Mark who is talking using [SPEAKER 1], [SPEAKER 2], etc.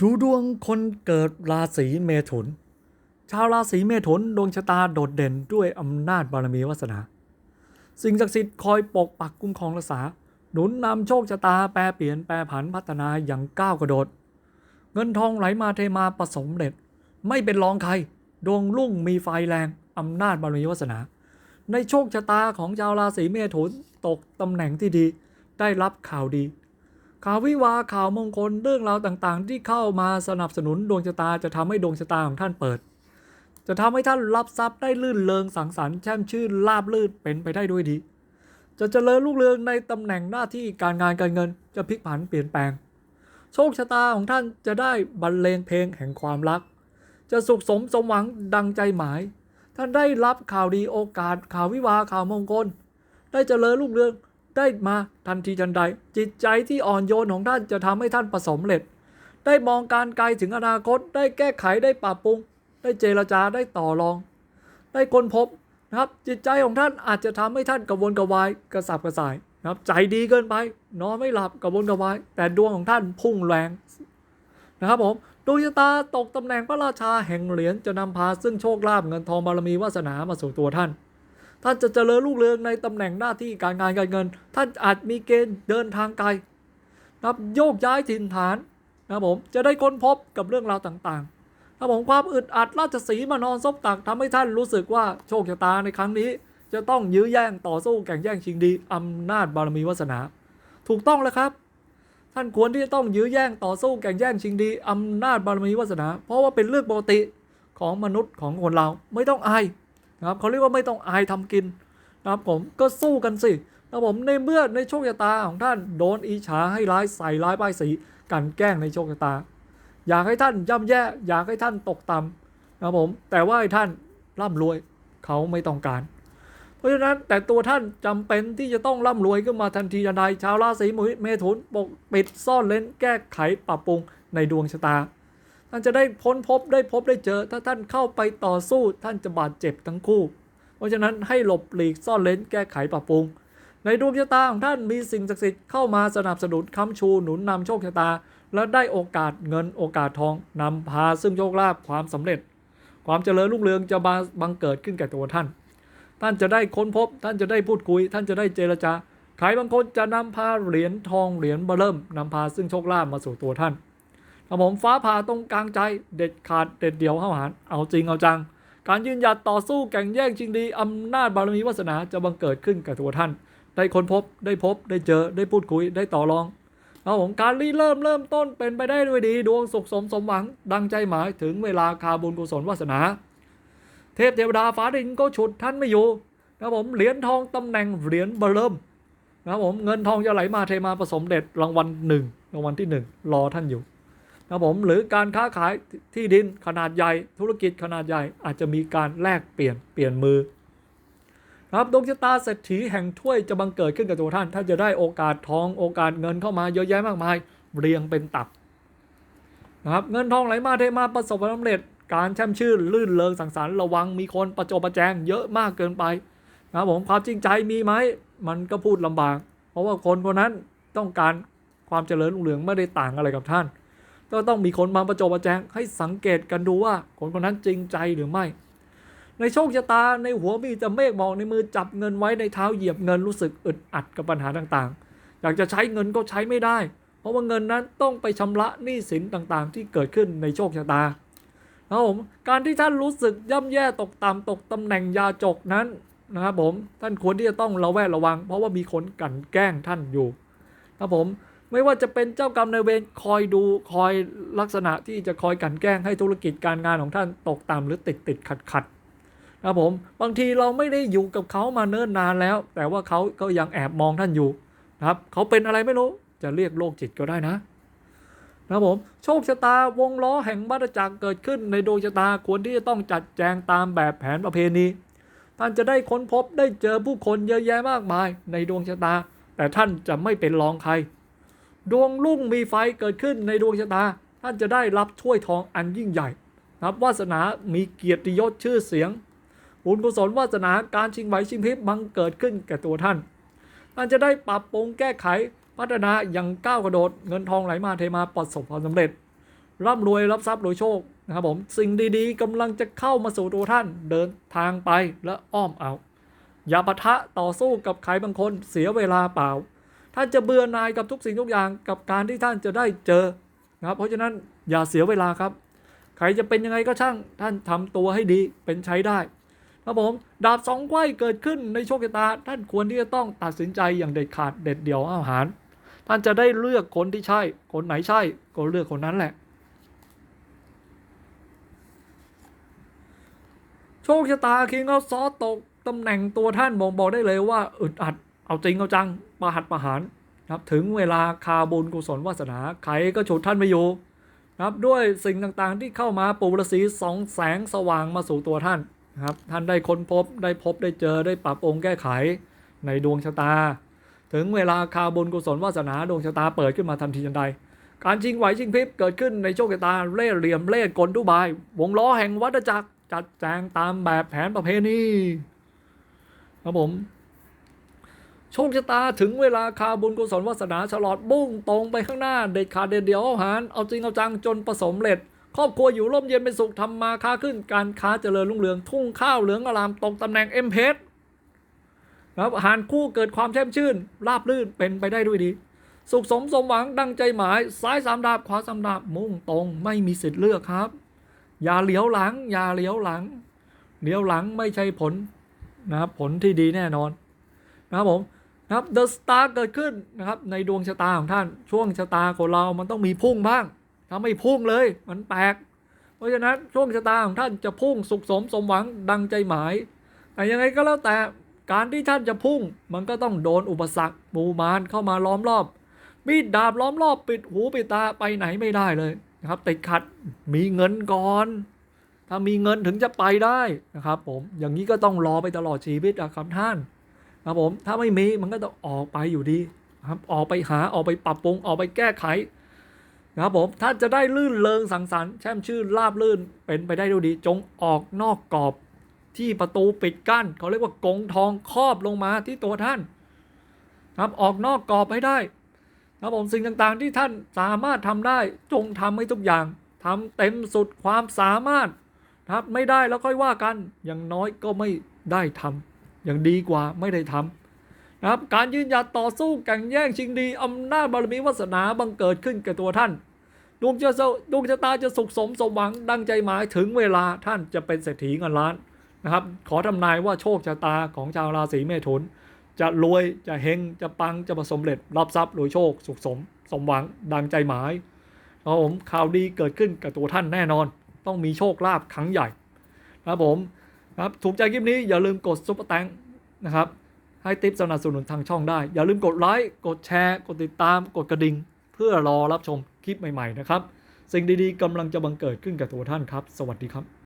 [SPEAKER 1] ดูดวงคนเกิดราศีเมถุน ชาวราศีเมถุนดวงชะตาโดดเด่นด้วยอำนาจบารมีวาสนา สิ่งศักดิ์สิทธิ์คอยปกปักคุ้มครองรักษา หนุนนำโชคชะตาแปรเปลี่ยนแปรผันพัฒนาอย่างก้าวกระโดด เงินทองไหลมาเทมาประสมเร็จ ไม่เป็นรองใคร ดวงรุ่งมีไฟแรงอำนาจบารมีวาสนา ในโชคชะตาของชาวราศีเมถุนตกตำแหน่งที่ดี ได้รับข่าวดี ข่าววิวาข่าวมงคลเรื่องราวต่างๆ ที่เข้ามาสนับสนุนดวงชะตาจะทำให้ดวงชะตาของท่านเปิด จะทำให้ท่านรับทรัพย์ได้ลื่นเริงสังสรรค์แช่มชื่นลาบลื่นเป็นไปได้ด้วยดี จะเจริญรุ่งเรืองในตำแหน่งหน้าที่การงานการเงินจะพลิกผันเปลี่ยนแปลง โชคชะตาของท่านจะได้บรรเลงเพลงแห่งความรัก จะสุขสมสมหวังดังใจหมาย ท่านได้รับข่าวดีโอกาสข่าววิวาข่าวมงคล ได้เจริญรุ่งเรือง ได้มาทันทีทันใด จิตใจที่อ่อนโยนของท่านจะทำให้ท่านประสบเร็จ ได้มองการไกลถึงอนาคต ได้แก้ไขได้ปรับปรุง ได้เจรจาได้ต่อรอง ได้ค้นพบนะครับ จิตใจของท่านอาจจะทำให้ท่านกระวนกระวายกระสับกระส่ายนะครับ ใจดีเกินไปนอนไม่หลับกระวนกระวาย แต่ดวงของท่านพุ่งแรงนะครับผมดวงชะตาตกตำแหน่งพระราชาแห่งเหรียญจะนำพาซึ่งโชคลาภเงินทองบารมีวาสนามาสู่ตัวท่าน ท่านจะเจริญรุ่งเรืองในตำแหน่งหน้าที่การงานการเงิน ท่านอาจมีเกณฑ์เดินทางไกลนะครับโยกย้ายถิ่นฐานนะครับผมจะได้ค้นพบกับเรื่องราวต่างๆนะครับผมความอึดอัดราชสีมานอนซบตักทำให้ท่านรู้สึกว่าโชคชะตาในครั้งนี้ จะต้องยื้อแย่งต่อสู้แข่งแย่งชิงดีอำนาจบารมีวาสนา ถูกต้องแล้วครับ ท่านควรที่จะต้องยื้อแย่งต่อสู้แข่งแย่งชิงดีอำนาจบารมีวาสนา เพราะว่าเป็นเรื่องปกติของมนุษย์ของคนเราไม่ต้องอาย นะครับเขาเรียกว่าไม่ต้องอายทำกินนะครับผมก็สู้กันสินะผมในเมื่อในโชคชะตาของท่านโดนอีฉาให้ร้ายใส่ร้ายป้ายสีกันแกล้งในโชคชะตา อยากให้ท่านย่ำแย่ อยากให้ท่านตกต่ำนะครับผมแต่ว่าให้ท่านร่ำรวยเขาไม่ต้องการ เพราะฉะนั้นแต่ตัวท่านจำเป็นที่จะต้องร่ำรวยขึ้นมาทันทีทันใดชาวราศีเมถุนปกปิดซ่อนเล้นแก้ไขปรับปรุงในดวงชะตา ท่านจะได้พ้นพบได้พบได้เจอ ถ้าท่านเข้าไปต่อสู้ท่านจะบาดเจ็บทั้งคู่ เพราะฉะนั้นให้หลบหลีกซ่อนเล้นแก้ไขปรับปรุง ในดวงชะตาของท่านมีสิ่งศักดิ์สิทธิ์เข้ามาสนับสนุนค้ำชูหนุนนำโชคชะตา และได้โอกาสเงินโอกาสทองนำพาซึ่งโชคลาภความสำเร็จ ความเจริญรุ่งเรืองจะมาบังเกิดขึ้นแก่ตัวท่าน ท่านจะได้ค้นพบ ท่านจะได้พูดคุย ท่านจะได้เจรจาใครบางคนจะนำพาเหรียญทองเหรียญบอร์เริ่มนำพาซึ่งโชคลาภมาสู่ตัวท่าน รับผมฟ้าผ่าตรงกลางใจเด็ดขาดเด็ดเดี่ยวเข้าหารเอาจริงเอาจัง การยืนหยัดต่อสู้แข่งแย่งชิงดีอำนาจบารมีวาสนาจะบังเกิดขึ้นกับตัวท่าน ได้ค้นพบได้พบได้เจอได้พูดคุยได้ต่อรองครับผมการรีเริ่มเริ่มต้นเป็นไปได้ด้วยดี ดวงสุขสมสมหวัง ดังใจหมายถึงเวลาคาบุญกุศลวาสนา เทพเทวดาฟ้าดินก็ฉุดท่านไม่อยู่นะผมเหรียญทองตำแหน่งเหรียญเบอร์เริ่มนะครับผมเงินทองจะไหลมาเทมาผสมเด็ดรางวัลหนึ่งรางวัลที่หนึ่งรอท่านอยู่ นะครับผมหรือการค้าขายที่ดินขนาดใหญ่ ธุรกิจขนาดใหญ่อาจจะมีการแลกเปลี่ยนเปลี่ยนมือครับดวงชะตาเศรษฐีแห่งถ้วยจะบังเกิดขึ้นกับตัวท่านถ้านจะได้โอกาสทองโอกาสเงินเข้ามาเยอะแยะมากมาย เรียงเป็นตับนะครับเงินทองไหลมาเทมาประสบความสำเร็จ การแช่มชื่นลื่นเลงสังสรรค์ระวังมีคนประโจบประแจงเยอะมากเกินไปนะครับผมความจริงใจมีไหมมันก็พูดลำบาก เพราะว่าคนคนนั้นต้องการความเจริญรุ่งเรืองไม่ได้ต่างอะไรกับท่าน ก็ต้องมีคนมาประโจบประแจงให้สังเกตกันดูว่าคนคนนั้นจริงใจหรือไม่ ในโชคชะตาในหัวมีแต่เมฆมองในมือจับเงินไว้ในเท้าเหยียบเงินรู้สึกอึดอัดกับปัญหาต่างๆ อยากจะใช้เงินก็ใช้ไม่ได้ เพราะว่าเงินนั้นต้องไปชำระหนี้สินต่างๆ ที่เกิดขึ้นในโชคชะตานะครับผมการที่ท่านรู้สึกย่ำแย่ตกต่ำตกตำแหน่งยาจกนั้นนะครับผมท่านควรที่จะต้องระแวดระวัง เพราะว่ามีคนกลั่นแกล้งท่านอยู่นะครับผม ไม่ว่าจะเป็นเจ้ากรรมนายเวรคอยดูคอยลักษณะที่จะคอยกันแกล้งให้ธุรกิจการงานของท่านตกต่ำหรือติดติดขัดขัดนะครับผมบางทีเราไม่ได้อยู่กับเขามาเนิ่นนานแล้ว แต่ว่าเขาก็ยังแอบมองท่านอยู่นะครับเขาเป็นอะไรไม่รู้จะเรียกโรคจิตก็ได้นะนะครับผมโชคชะตาวงล้อแห่งบัตจักรเกิดขึ้นในดวงชะตาควรที่จะต้องจัดแจงตามแบบแผนประเพณีท่านจะได้ค้นพบได้เจอผู้คนเยอะแยะมากมายในดวงชะตา แต่ท่านจะไม่เป็นรองใคร ดวงรุ่งมีไฟเกิดขึ้นในดวงชะตา ท่านจะได้รับถ้วยทองอันยิ่งใหญ่นะครับวาสนามีเกียรติยศชื่อเสียงบุญกุศลวาสนาการชิงไหวชิงพริบบังเกิดขึ้นแก่ตัวท่าน ท่านจะได้ปรับปรุงแก้ไขพัฒนาอย่างก้าวกระโดดเงินทองไหลมาเทมาประสบความสำเร็จ ร่ำรวยรับทรัพย์โดยโชคนะครับผมสิ่งดีๆกำลังจะเข้ามาสู่ตัวท่านเดินทางไปและอ้อมเอา อย่าปะทะต่อสู้กับใครบางคนเสียเวลาเปล่า ท่านจะเบื่อหน่ายกับทุกสิ่งทุกอย่างกับการที่ท่านจะได้เจอนะครับ เพราะฉะนั้นอย่าเสียเวลาครับ ใครจะเป็นยังไงก็ช่างท่านทำตัวให้ดีเป็นใช้ได้ครับผมดาบสองไข้เกิดขึ้นในโชคชะตา ท่านควรที่จะต้องตัดสินใจอย่างเด็ดขาดเด็ดเดี่ยวอาหาร ท่านจะได้เลือกคนที่ใช่ คนไหนใช่ ก็เลือกคนนั้นแหละ โชคชะตาคิงเอาซอตกตำแหน่งตัวท่านบอกบอกได้เลยว่าอึดอัด เอาจริงเอาจังประหัดประหารนะครับถึงเวลาคาบุญกุศลวาสนาใครก็ฉุดท่านไม่อยู่นะครับด้วยสิ่งต่างๆที่เข้ามาปูรสีสองแสงสว่างมาสู่ตัวท่านนะครับท่านได้ค้นพบได้พบได้เจอได้ปรับองค์แก้ไขในดวงชะตา ถึงเวลาคาบุญกุศลวาสนาดวงชะตาเปิดขึ้นมาทันทีทันใด การชิงไหวชิงพริบเกิดขึ้นในโชคชะตาเล่เหลี่ยมเล่กลทุบาย วงล้อแห่งวัฏจักรจัดแจงตามแบบแผนประเพณีครับผม โชคชะตาถึงเวลาคาบุญกุศลวาสนาฉลอดบุ้งตรงไปข้างหน้า เด็ดขาดเด็ดเดียวอาหาร เอาจริงเอาจังจนประสมเร็จ ครอบครัวอยู่ร่มเย็นเป็นสุขทำมาค้าขึ้นการค้าเจริญรุ่งเรืองทุ่งข้าวเหลืองอลามตกตำแหน่งเอ็มเพชครับหารคู่เกิดความแช่มชื่น ราบรื่นเป็นไปได้ด้วยดี สุขสมสมหวังดังใจหมาย ซ้ายสามดาบขวาสามดาบมุ่งตรงไม่มีสิทธิ์เลือกครับ อย่าเหลียวหลัง อย่าเหลียวหลังเหลียวหลังไม่ใช่ผลนะครับผลที่ดีแน่นอน นะครับผม นะครับเดอะสตาร์เกิดขึ้นนะครับในดวงชะตาของท่านช่วงชะตาของเรามันต้องมีพุ่งบ้าง ถ้าไม่พุ่งเลยมันแปลกเพราะฉะนั้นช่วงชะตาของท่านจะพุ่งสุขสมสมหวังดังใจหมาย แต่ยังไงก็แล้วแต่การที่ท่านจะพุ่งมันก็ต้องโดนอุปสรรคหมู่มารเข้ามาล้อมรอบมีดดาบล้อมรอบปิดหูปิดตาไปไหนไม่ได้เลยนะครับติดขัดมีเงินก่อน ถ้ามีเงินถึงจะไปได้นะครับผมอย่างนี้ก็ต้องรอไปตลอดชีวิตนะครับท่าน ครับผมถ้าไม่มีมันก็ต้องออกไปอยู่ดีครับออกไปหาออกไปปรับปรุงออกไปแก้ไขนะครับผมท่าจะได้ลื่นเริงสังสรรค์แช่มชื่นราบลื่นเป็นไปได้ด้วยดี จงออกนอกกรอบที่ประตูปิดกั้นเขาเรียกว่ากงทองครอบลงมาที่ตัวท่านครับออกนอกกรอบให้ได้ครับผมสิ่งต่างๆที่ท่านสามารถทำได้จงทำให้ทุกอย่างทำเต็มสุดความสามารถครับไม่ได้แล้วค่อยว่ากันอย่างน้อยก็ไม่ได้ทำอ ย่างดีกว่าไม่ได้ทำนะครับการยืนหยัดต่อสู้แข่งแย่งชิงดีอำนาจบารมีวาสนาบังเกิดขึ้นแก่ตัวท่านดวงจะดวงชะตาจะสุขสมสมหวังดังใจหมายถึงเวลาท่านจะเป็นเศรษฐีเงินล้านนะครับ ขอทำนายว่าโชคชะตาของชาวราศีเมถุน จะรวยจะเฮงจะปังจะประสบเร็จรับทรัพย์รวยโชค สุขสม สมหวังดังใจหมายครับผมข่าวดีเกิดขึ้นกับตัวท่านแน่นอน ต้องมีโชคลาภครั้งใหญ่นะครับผม ครับถูกใจคลิปนี้อย่าลืมกดซุปเปอร์แตงนะครับ ให้ติปสนับสนุนทางช่องได้ อย่าลืมกดไลค์กดแชร์กดติดตามกดกระดิ่ง เพื่อรอรับชมคลิปใหม่ ๆ นะครับ สิ่งดีๆกำลังจะบังเกิดขึ้นกับตัวท่านครับ สวัสดีครับ